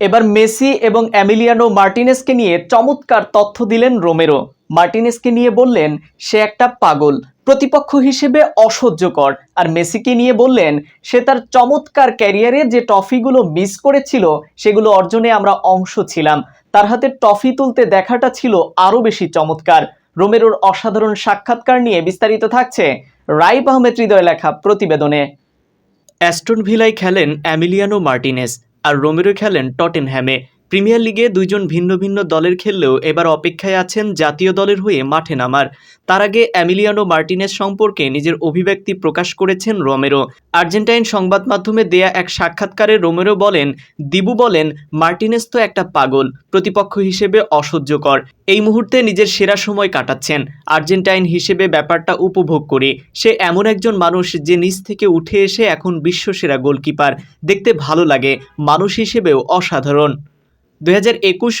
এবার মেসি এবং অ্যামিলিয়ানো মার্টিনেসকে নিয়ে চমৎকার তথ্য দিলেন রোমেরো। মার্টিনেসকে নিয়ে বললেন, সে একটা পাগল। প্রতিপক্ষ হিসেবে অসহ্যকর। আর মেসিকে নিয়ে বললেন, সে তার চমৎকার ক্যারিয়ারে যে ট্রফিগুলো মিস করেছিল, সেগুলো অর্জনে আমরা অংশ ছিলাম। তার হাতে ট্রফি তুলতে দেখাটা ছিল আরও বেশি চমৎকার। রোমেরোর অসাধারণ সাক্ষাৎকার নিয়ে বিস্তারিত থাকছে রাইব আহমেদ হৃদয় লেখা প্রতিবেদনে। অ্যাস্টন ভিলায় খেলেন অ্যামিলিয়ানো মার্টিনেস। আর রোমেরো খেলেন টটেনহ্যামে প্রিমিয়ার লিগে দুইজন ভিন্ন ভিন্ন দলের খেললেও এবার অপেক্ষায় আছেন জাতীয় দলের হয়ে মাঠে নামার। তার আগে অ্যামিলিয়ানো মার্টিনেস সম্পর্কে নিজের অভিব্যক্তি প্রকাশ করেছেন রোমেরো। আর্জেন্টাইন সংবাদ মাধ্যমে দেয়া এক সাক্ষাৎকারে রোমেরো বলেন, দিবু বলেন, মার্টিনেস তো একটা পাগল, প্রতিপক্ষ হিসেবে অসহ্যকর। এই মুহূর্তে নিজের সেরা সময় কাটাচ্ছেন। আর্জেন্টাইন হিসেবে ব্যাপারটা উপভোগ করে। সে এমন একজন মানুষ যে নিচ থেকে উঠে এসে এখন বিশ্বসেরা গোলকিপার। দেখতে ভালো লাগে। মানুষ হিসেবেও অসাধারণ। দুই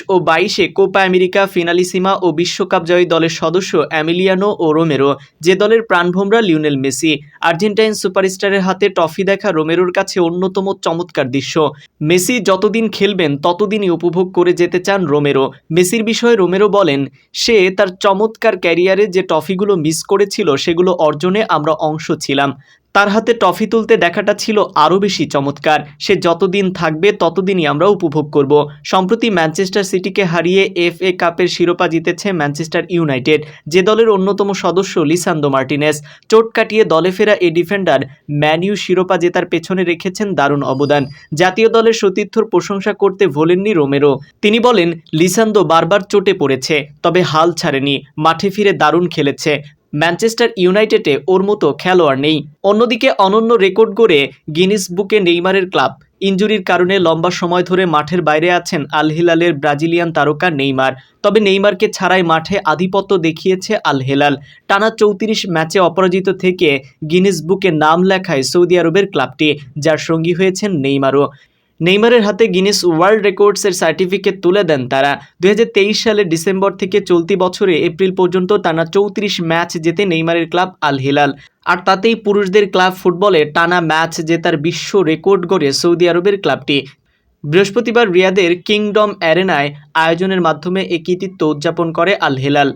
ও বাইশে কোপা আমেরিকা ফিনালিসিমা ও বিশ্বকাপ জয়ী দলের সদস্য অ্যামিলিয়ানো ও রোমেরো। যে দলের প্রাণভোমরা লিওনেল মেসি। আর্জেন্টাইন সুপারস্টারের হাতে ট্রফি দেখা রোমেরোর কাছে অন্যতম চমৎকার দৃশ্য। মেসি যতদিন খেলবেন, ততদিনই উপভোগ করে যেতে চান রোমেরো। মেসির বিষয়ে রোমেরো বলেন, সে তার চমৎকার ক্যারিয়ারে যে ট্রফিগুলো মিস করেছিল, সেগুলো অর্জনে আমরা অংশ ছিলাম। তার হাতে ট্রফি তুলতে দেখাটা ছিল আরও বেশি চমৎকার। সে যতদিন থাকবে, ততদিনই আমরা উপভোগ করব। সম্প্রতি ম্যানচেস্টার সিটিকে হারিয়ে এফ এ কাপের শিরোপা জিতেছে ম্যানচেস্টার ইউনাইটেড, যে দলের অন্যতম সদস্য লিসান্দো মার্টিনেস। চোট কাটিয়ে দলে ফেরা এ ডিফেন্ডার ম্যানিউ শিরোপা জেতার পেছনে রেখেছেন দারুণ অবদান। জাতীয় দলের সতীর্থর প্রশংসা করতে ভোলেননি রোমেরো। তিনি বলেন, লিসান্দো বারবার চোটে পড়েছে, তবে হাল ছাড়েনি, মাঠে ফিরে দারুণ খেলেছে। ম্যানচেস্টার ইউনাইটেডে ওর মতো খেলোয়াড় নেই। অন্যদিকে অনন্য রেকর্ড গড়ে গিনিস বুকে নেইমারের ক্লাব। ইঞ্জুরির কারণে লম্বা সময় ধরে মাঠের বাইরে আছেন আল হিলালের ব্রাজিলিয়ান তারকা নেইমার। তবে নেইমারকে ছাড়াই মাঠে আধিপত্য দেখিয়েছে আল হেলাল টানা চৌত্রিশ ম্যাচে অপরাজিত থেকে গিনিস বুকে নাম লেখায় সৌদি আরবের ক্লাবটি, যার সঙ্গী হয়েছেন নেইমারও। নেইমারের হাতে গিনেস ওয়ার্ল্ড রেকর্ডসের সার্টিফিকেট তুলে দেন তারা। দু হাজার তেইশ সালের ডিসেম্বর থেকে চলতি বছরে এপ্রিল পর্যন্ত টানা চৌত্রিশ ম্যাচ জেতে নেইমারের ক্লাব আল হিলাল। আর তাতেই পুরুষদের ক্লাব ফুটবলে টানা ম্যাচ জেতার বিশ্ব রেকর্ড গড়ে সৌদি আরবের ক্লাবটি। বৃহস্পতিবার রিয়াদের কিংডম অ্যারেনায় আয়োজনের মাধ্যমে এ কৃতিত্ব উদযাপন করে আল হিলাল।